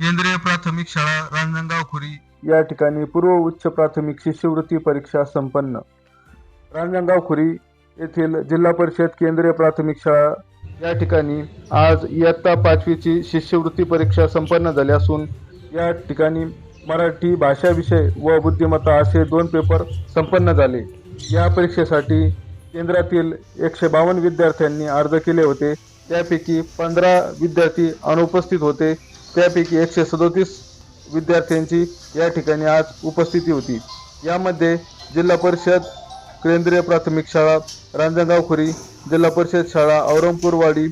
केंद्रीय प्राथमिक शाळा रांजणगाव खुरी. या ठिकाणी पूर्व उच्च प्राथमिक शिष्यवृत्ती परीक्षा संपन्न. रांजणगाव खुरी येथील जिल्हा परिषद केंद्रीय प्राथमिक शाळा. या ठिकाणी आज इयत्ता पाचवीची शिष्यवृत्ती परीक्षा संपन्न झाली असून या ठिकाणी मराठी भाषा विषय व बुद्धिमत्ता असे दोन पेपर संपन्न झाले. या परीक्षेसाठी केंद्रातील एकशे बावन्न विद्यार्थ्यांनी अर्ज केले होते. त्यापैकी पंधरा विद्यार्थी अनुपस्थित होते. त्यापैकी एकशे सदोतीस विद्यार्थ्यांची या ठिकाणी आज उपस्थिती होती. यामध्ये जिल्हा परिषद केंद्रीय प्राथमिक शाळा रांजणगाव खुरी जिल्हा परिषद शाळा औरंगपूरवाडी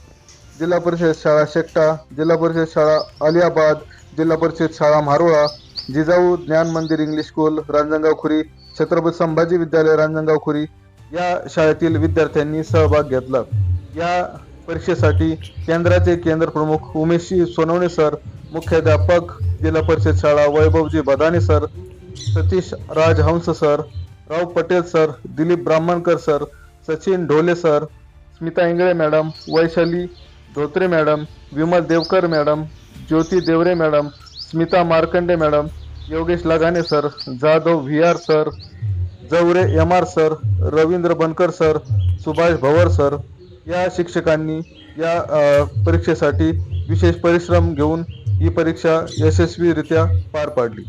जिल्हा परिषद शाळा शेकटा जिल्हा परिषद शाळा अलियाबाद जिल्हा परिषद शाळा मारोळा जिजाऊ ज्ञान मंदिर इंग्लिश स्कूल रांजणगाव खुरी छत्रपती संभाजी विद्यालय रांजणगाव खुरी या शाळेतील विद्यार्थ्यांनी सहभाग घेतला. या परीक्षेसाठी केंद्राचे केंद्र प्रमुख उमेशजी सोनवणे सर मुख्याध्यापक जिल्हा परिषद शाळा Vaibhavji Badane sir Satish Rajhans sir Rao Patel sir Dilip Brahmankar sir Sachin Dhole sir Smita Ingale madam Vaishali Dhotre madam Vimal Devkar madam Jyoti Deore madam Smita Markande madam Yogesh Lagane sir Jadhav V R sir Javare M R sir Ravindra Bankar sir Subhash Bhavar sir या शिक्षकांनी या परीक्षेसाठी विशेष परिश्रम घेऊन ही परीक्षा यशस्वीरित्या पार पाडली.